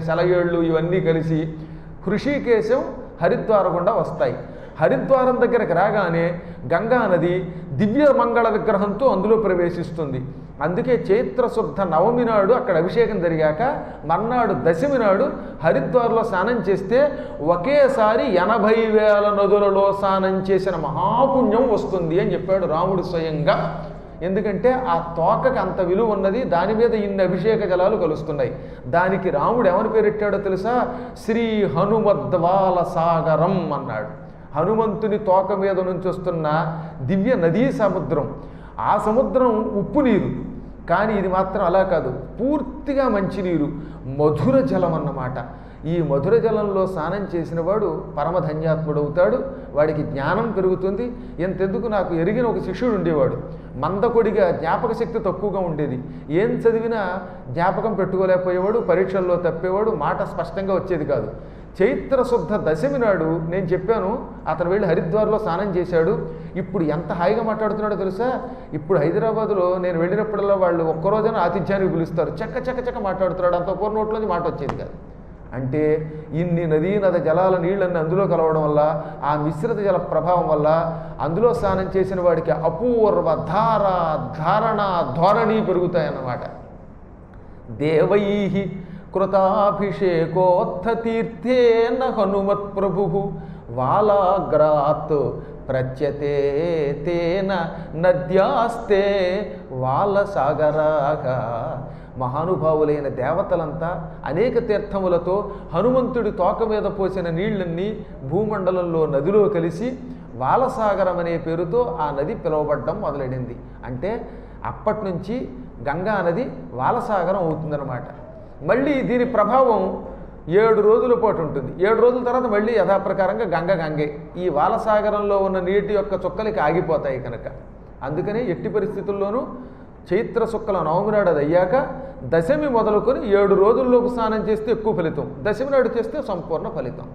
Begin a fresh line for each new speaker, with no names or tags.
సెలగేళ్ళు ఇవన్నీ కలిసి హృషికేశం హరిద్వార గుండా వస్తాయి. హరిద్వారం దగ్గరకు రాగానే గంగా నది దివ్య మంగళ విగ్రహంతో అందులో ప్రవేశిస్తుంది. అందుకే చైత్రశుద్ధ నవమి నాడు అక్కడ అభిషేకం జరిగాక మర్నాడు దశమి నాడు హరిద్వార్లో స్నానం చేస్తే ఒకేసారి ఎనభై వేల నదులలో స్నానం చేసిన మహాపుణ్యం వస్తుంది అని చెప్పాడు రాముడు స్వయంగా. ఎందుకంటే ఆ తోకకి అంత విలువ ఉన్నది దాని మీద ఇన్ని అభిషేక జలాలు కలుస్తున్నాయి. దానికి రాముడు ఎవరి పేరెట్టాడో తెలుసా? శ్రీ హనుమద్వాల సాగరం అన్నాడు. హనుమంతుని తోక మీద నుంచి వస్తున్న దివ్య నదీ సముద్రం. ఆ సముద్రం ఉప్పు నీరు. కానీ ఇది మాత్రం అలా కాదు. పూర్తిగా మంచినీరు మధుర జలం అన్నమాట. ఈ మధుర జలంలో స్నానం చేసిన వాడు పరమధన్యాత్ముడవుతాడు వాడికి జ్ఞానం పెరుగుతుంది. ఎంతెందుకు నాకు ఎరిగిన ఒక శిష్యుడు ఉండేవాడు. మందకొడిగా జ్ఞాపక శక్తి తక్కువగా ఉండేది. ఏం చదివినా జ్ఞాపకం పెట్టుకోలేకపోయేవాడు పరీక్షల్లో తప్పేవాడు మాట స్పష్టంగా వచ్చేది కాదు. చైత్ర శుద్ధ దశమి నాడు నేను చెప్పాను అతను వెళ్ళి హరిద్వార్లో స్నానం చేశాడు. ఇప్పుడు ఎంత హాయిగా మాట్లాడుతున్నాడో తెలుసా? ఇప్పుడు హైదరాబాద్లో నేను వెళ్ళినప్పుడల్లా వాళ్ళు ఒక్కరోజైనా ఆతిథ్యానికి పిలుస్తారు. చక్క చక్క చక్క మాట్లాడుతున్నాడు. అంత పూర్ణ నోట్లోంచి మాట వచ్చేది కాదు. అంటే ఇన్ని నదీ నద జలాల నీళ్ళన్నీ అందులో కలవడం వల్ల ఆ మిశ్రిత జల ప్రభావం వల్ల అందులో స్నానం చేసిన వాడికి అపూర్వ ధార ధారణ ధోరణి పెరుగుతాయన్నమాట. దేవై కృతాభిషేకోత్థ తీర్థేన హనుమత్ ప్రభు వాలాగ్రాత్ ప్రత్యతే తేన నద్యాస్తే వాలసాగరాగా మహానుభావులైన దేవతలంతా అనేక తీర్థములతో హనుమంతుడి తోక మీద పోసిన నీళ్ళన్నీ భూమండలంలో నదిలో కలిసి వాలసాగరం అనే పేరుతో ఆ నది పిలువబడ్డం మొదలైంది. అంటే అప్పటి నుంచి గంగా నది వాలసాగరం అవుతుందన్నమాట. మళ్ళీ దీని ప్రభావం ఏడు రోజుల పాటు ఉంటుంది. ఏడు రోజుల తర్వాత మళ్ళీ యథాప్రకారంగా గంగ గంగే. ఈ వాలసాగరంలో ఉన్న నీటి యొక్క చుక్కలకి ఆగిపోతాయి కనుక. అందుకనే ఎట్టి పరిస్థితుల్లోనూ చైత్ర శుక్ల నవమి నాడు అది అయ్యాక దశమి మొదలుకొని ఏడు రోజుల్లోపు స్నానం చేస్తే ఎక్కువ ఫలితం. దశమి నాడు చేస్తే సంపూర్ణ ఫలితం.